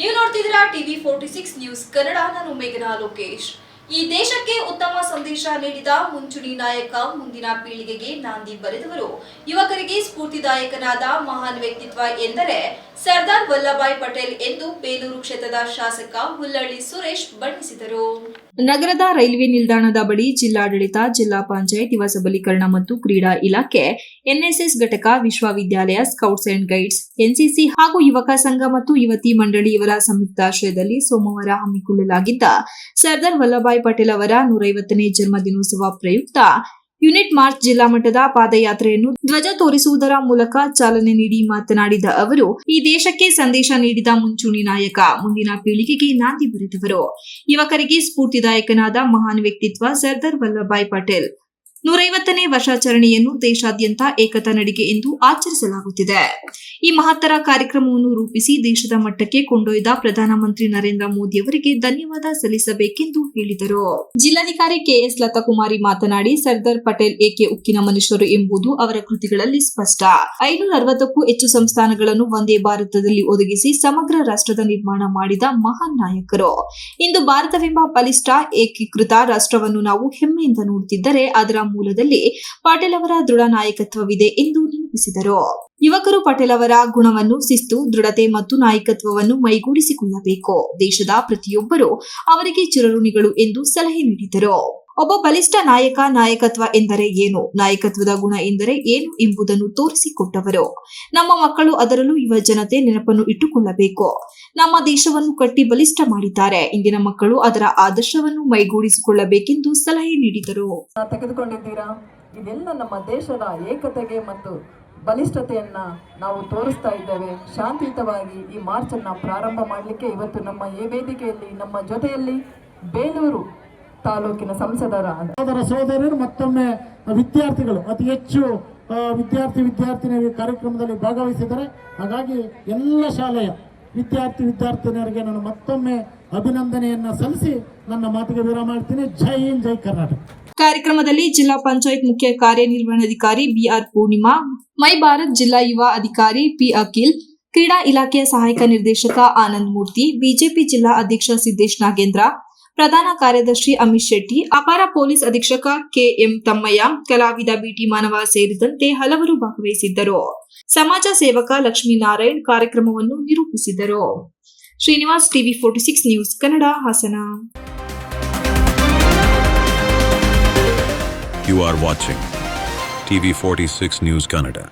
ನೀವು ನೋಡ್ತಿದ್ದೀರಾ TV forty six news Kannada ನಾನು ಮೇಘನಾ ಲೋಕೇಶ್. ಈ ದೇಶಕ್ಕೆ ಉತ್ತಮ ಸಂದೇಶ ನೀಡಿದ ಮುಂಚೂಣಿ ನಾಯಕ ಮುಂದಿನ ಪೀಳಿಗೆಗೆ ನಾಂದಿ ಬರೆದವರು. ಯುವಕರಿಗೆ ಸ್ಫೂರ್ತಿದಾಯಕನಾದ ಮಹಾನ್ ವ್ಯಕ್ತಿತ್ವ ಎಂದರೆ ಸರ್ದಾರ್ ವಲ್ಲಭಾಯ್ ಪಟೇಲ್ ಎಂದು ಬೇಲೂರು ಕ್ಷೇತ್ರದ ಶಾಸಕ ಹುಲ್ಲಳ್ಳಿ ಸುರೇಶ್ ಬಣ್ಣಿಸಿದರು. ನಗರದ ರೈಲ್ವೆ ನಿಲ್ದಾಣದ ಬಳಿ ಜಿಲ್ಲಾಡಳಿತ, ಜಿಲ್ಲಾ ಪಂಚಾಯತ್, ಯುವ ಸಬಲೀಕರಣ ಮತ್ತು ಕ್ರೀಡಾ ಇಲಾಖೆ, ಎನ್ಎಸ್ಎಸ್ ಘಟಕ, ವಿಶ್ವವಿದ್ಯಾಲಯ, ಸ್ಕೌಟ್ಸ್ ಅಂಡ್ ಗೈಡ್ಸ್, ಎನ್ಸಿಸಿ ಹಾಗೂ ಯುವಕ ಸಂಘ ಮತ್ತು ಯುವತಿ ಮಂಡಳಿಯವರ ಸಂಯುಕ್ತಾಶ್ರಯದಲ್ಲಿ ಸೋಮವಾರ ಹಮ್ಮಿಕೊಳ್ಳಲಾಗಿದ್ದ ಸರ್ದಾರ್ ವಲ್ಲಭಾಯ್ ಪಟೇಲ್ ಅವರ ನೂರೈವತ್ತನೇ ಜನ್ಮದಿನೋತ್ಸವ ಪ್ರಯುಕ್ತ ಯುನಿಟ್ ಮಾರ್ಚ್ ಜಿಲ್ಲಾ ಮಟ್ಟದ ಪಾದಯಾತ್ರೆಯನ್ನು ಧ್ವಜ ತೋರಿಸುವುದರ ಮೂಲಕ ಚಾಲನೆ ನೀಡಿ ಮಾತನಾಡಿದ ಅವರು, ಈ ದೇಶಕ್ಕೆ ಸಂದೇಶ ನೀಡಿದ ಮುಂಚೂಣಿ ನಾಯಕ, ಮುಂದಿನ ಪೀಳಿಗೆಗೆ ನಾಂದಿ ಬರೆದವರು. ಯುವಕರಿಗೆ ಸ್ಫೂರ್ತಿದಾಯಕನಾದ ಮಹಾನ್ ವ್ಯಕ್ತಿತ್ವ ಸರ್ದಾರ್ ವಲ್ಲಭಭಾಯ್ ಪಟೇಲ್. ನೂರೈವತ್ತನೇ ವರ್ಷಾಚರಣೆಯನ್ನು ದೇಶಾದ್ಯಂತ ಏಕತಾ ನಡಿಗೆ ಎಂದು ಆಚರಿಸಲಾಗುತ್ತಿದೆ. ಈ ಮಹತ್ತರ ಕಾರ್ಯಕ್ರಮವನ್ನು ರೂಪಿಸಿ ದೇಶದ ಮಟ್ಟಕ್ಕೆ ಕೊಂಡೊಯ್ದ ಪ್ರಧಾನಮಂತ್ರಿ ನರೇಂದ್ರ ಮೋದಿ ಅವರಿಗೆ ಧನ್ಯವಾದ ಸಲ್ಲಿಸಬೇಕೆಂದು ಹೇಳಿದರು. ಜಿಲ್ಲಾಧಿಕಾರಿ ಕೆಎಸ್ ಲತಾಕುಮಾರಿ ಮಾತನಾಡಿ, ಸರ್ದಾರ್ ಪಟೇಲ್ ಏಕೆ ಉಕ್ಕಿನ ಮನುಷ್ಯರು ಎಂಬುದು ಅವರ ಕೃತಿಗಳಲ್ಲಿ ಸ್ಪಷ್ಟ. ಐನೂರ ಅರವತ್ತಕ್ಕೂ ಹೆಚ್ಚು ಸಂಸ್ಥಾನಗಳನ್ನು ಒಂದೇ ಭಾರತದಲ್ಲಿ ಒದಗಿಸಿ ಸಮಗ್ರ ರಾಷ್ಟ್ರದ ನಿರ್ಮಾಣ ಮಾಡಿದ ಮಹಾನ್ ನಾಯಕರು. ಇಂದು ಭಾರತವೆಂಬ ಬಲಿಷ್ಠ ಏಕೀಕೃತ ರಾಷ್ಟ್ರವನ್ನು ನಾವು ಹೆಮ್ಮೆಯಿಂದ ನೋಡುತ್ತಿದ್ದರೆ ಅದರ ಮೂಲದಲ್ಲಿ ಪಾಟೀಲ್ ಅವರ ದೃಢ ನಾಯಕತ್ವವಿದೆ ಎಂದು ನೆನಪಿಸಿದರು ಯುವಕರು ಪಟೇಲ್ ಅವರ ಗುಣವನ್ನು, ಶಿಸ್ತು, ದೃಢತೆ ಮತ್ತು ನಾಯಕತ್ವವನ್ನು ಮೈಗೂಡಿಸಿಕೊಳ್ಳಬೇಕು. ದೇಶದ ಪ್ರತಿಯೊಬ್ಬರು ಅವರಿಗೆ ಚಿರಋಣಿಗಳು ಎಂದು ಸಲಹೆ ನೀಡಿದರು. ಒಬ್ಬ ಬಲಿಷ್ಠ ನಾಯಕ, ನಾಯಕತ್ವ ಎಂದರೆ ಏನು? ನಾಯಕತ್ವದ ಗುಣ ಎಂದರೆ ಏನು ಎಂಬುದನ್ನು ತೋರಿಸಿಕೊಟ್ಟವರು. ನಮ್ಮ ಮಕ್ಕಳು ಅದರಲ್ಲೂ ಯುವ ಜನತೆ ನೆನಪನ್ನು ಇಟ್ಟುಕೊಳ್ಳಬೇಕು. ನಮ್ಮ ದೇಶವನ್ನು ಕಟ್ಟಿ ಬಲಿಷ್ಠ ಮಾಡಿದ್ದಾರೆ. ಇಂದಿನ ಮಕ್ಕಳು ಅದರ ಆದರ್ಶವನ್ನು ಮೈಗೂಡಿಸಿಕೊಳ್ಳಬೇಕೆಂದು ಸಲಹೆ ನೀಡಿದರು. ತೆಗೆದುಕೊಂಡಿದ್ದೀರಾ? ಇದೆಲ್ಲ ನಮ್ಮ ದೇಶದ ಏಕತೆಗೆ ಮತ್ತು ಬಲಿಷ್ಠತೆಯನ್ನ ನಾವು ತೋರಿಸ್ತಾ ಇದ್ದೇವೆ. ಶಾಂತಿಯುತವಾಗಿ ಈ ಮಾರ್ಚ್ ಅನ್ನ ಪ್ರಾರಂಭ ಮಾಡಲಿಕ್ಕೆ ಇವತ್ತು ನಮ್ಮ ಈ ವೇದಿಕೆಯಲ್ಲಿ, ನಮ್ಮ ಜೊತೆಯಲ್ಲಿ ಬೇಲೂರು ತಾಲೂಕಿನ ಸಂಸದರ ಸಹೋದರರು ಮತ್ತೊಮ್ಮೆ ವಿದ್ಯಾರ್ಥಿಗಳು ಅತಿ ಹೆಚ್ಚು ವಿದ್ಯಾರ್ಥಿ ವಿದ್ಯಾರ್ಥಿನಿಯರು ಈ ಕಾರ್ಯಕ್ರಮದಲ್ಲಿ ಭಾಗವಹಿಸಿದ್ದಾರೆ ಹಾಗಾಗಿ ಎಲ್ಲ ಶಾಲೆಯ ವಿದ್ಯಾರ್ಥಿ ವಿದ್ಯಾರ್ಥಿನಿಯರಿಗೆ ನಾನು ಮತ್ತೊಮ್ಮೆ ಅಭಿನಂದನೆಯನ್ನ ಸಲ್ಲಿಸಿ ನನ್ನ ಮಾತಿಗೆ ವಿರಾಮ ಮಾಡ್ತೀನಿ ಜೈ ಹಿಂದ್ ಜೈ ಕರ್ನಾಟಕ. ಕಾರ್ಯಕ್ರಮದಲ್ಲಿ ಜಿಲ್ಲಾ ಪಂಚಾಯತ್ ಮುಖ್ಯ ಕಾರ್ಯನಿರ್ವಹಣಾಧಿಕಾರಿ ಬಿಆರ್ ಪೂರ್ಣಿಮಾ ಮೈ ಭಾರತ್ ಜಿಲ್ಲಾ ಯುವ ಅಧಿಕಾರಿ ಪಿ ಅಖಿಲ್ ಕ್ರೀಡಾ ಇಲಾಖೆಯ ಸಹಾಯಕ ನಿರ್ದೇಶಕ ಆನಂದ್ ಮೂರ್ತಿ ಬಿಜೆಪಿ ಜಿಲ್ಲಾ ಅಧ್ಯಕ್ಷ ಸಿದ್ದೇಶ್ ನಾಗೇಂದ್ರ ಪ್ರಧಾನ ಕಾರ್ಯದರ್ಶಿ ಅಮಿತ್ ಶೆಟ್ಟಿ, ಅಪಾರ ಪೊಲೀಸ್ ಅಧೀಕ್ಷಕ ಕೆಎಂ ತಮ್ಮಯ್ಯ, ಕಲಾವಿದ ಬಿಟಿ ಮಾನವ ಸೇರಿದಂತೆ ಹಲವರು ಭಾಗವಹಿಸಿದ್ದರು. ಸಮಾಜ ಸೇವಕ ಲಕ್ಷ್ಮೀನಾರಾಯಣ್ ಕಾರ್ಯಕ್ರಮವನ್ನು ನಿರೂಪಿಸಿದರು Srinivas TV forty six news Kannada Hassan. You are watching TV46 News Canada.